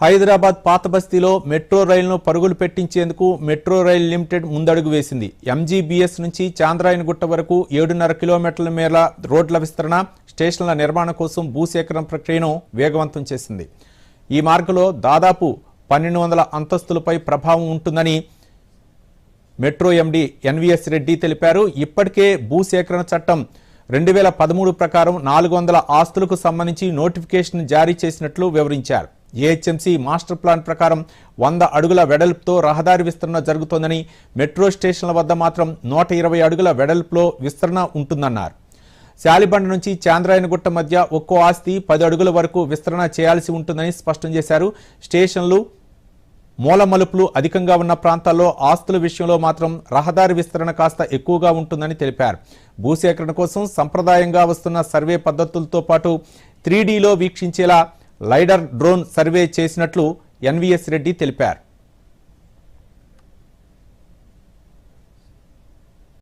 హైదరాబాద్ పాత బస్తీలో మెట్రో రైలును పరుగులు పెట్టించేందుకు మెట్రో రైల్ లిమిటెడ్ ముందడుగు వేసింది. ఎంజీబీఎస్ నుంచి చాంద్రాయనగుట్ట వరకు ఏడున్నర కిలోమీటర్ల మేర రోడ్ల విస్తరణ స్టేషన్ల నిర్మాణం కోసం భూసేకరణ ప్రక్రియను వేగవంతం చేసింది. ఈ మార్గంలో దాదాపు పన్నెండు వందల అంతస్తులపై ప్రభావం ఉంటుందని మెట్రో ఎండీ ఎన్వీఎస్ రెడ్డి తెలిపారు. ఇప్పటికే భూసేకరణ చట్టం రెండు వేల పదమూడు ప్రకారం నాలుగు వందల ఆస్తులకు సంబంధించి నోటిఫికేషన్ జారీ చేసినట్లు వివరించారు. ఏహెచ్ఎంసీ మాస్టర్ ప్లాన్ ప్రకారం వంద అడుగుల వెడల్పుతో రహదారి విస్తరణ జరుగుతోందని మెట్రో స్టేషన్ల వద్ద మాత్రం నూట ఇరవై అడుగుల వెడల్పులో విస్తరణ ఉంటుందన్నారు. శాలిబండ నుంచి చాంద్రాయనగుట్ట మధ్య ఒక్కో ఆస్తి పది అడుగుల వరకు విస్తరణ చేయాల్సి ఉంటుందని స్పష్టం చేశారు. స్టేషన్లు మూల మలుపులు అధికంగా ఉన్న ప్రాంతాల్లో ఆస్తుల విషయంలో మాత్రం రహదారి విస్తరణ కాస్త ఎక్కువగా ఉంటుందని తెలిపారు. భూసేకరణ కోసం సంప్రదాయంగా వస్తున్న సర్వే పద్ధతులతో పాటు త్రీడీలో వీక్షించేలా లైడర్ డ్రోన్ సర్వే చేసినట్లు ఎన్వీఎస్ రెడ్డి తెలిపారు.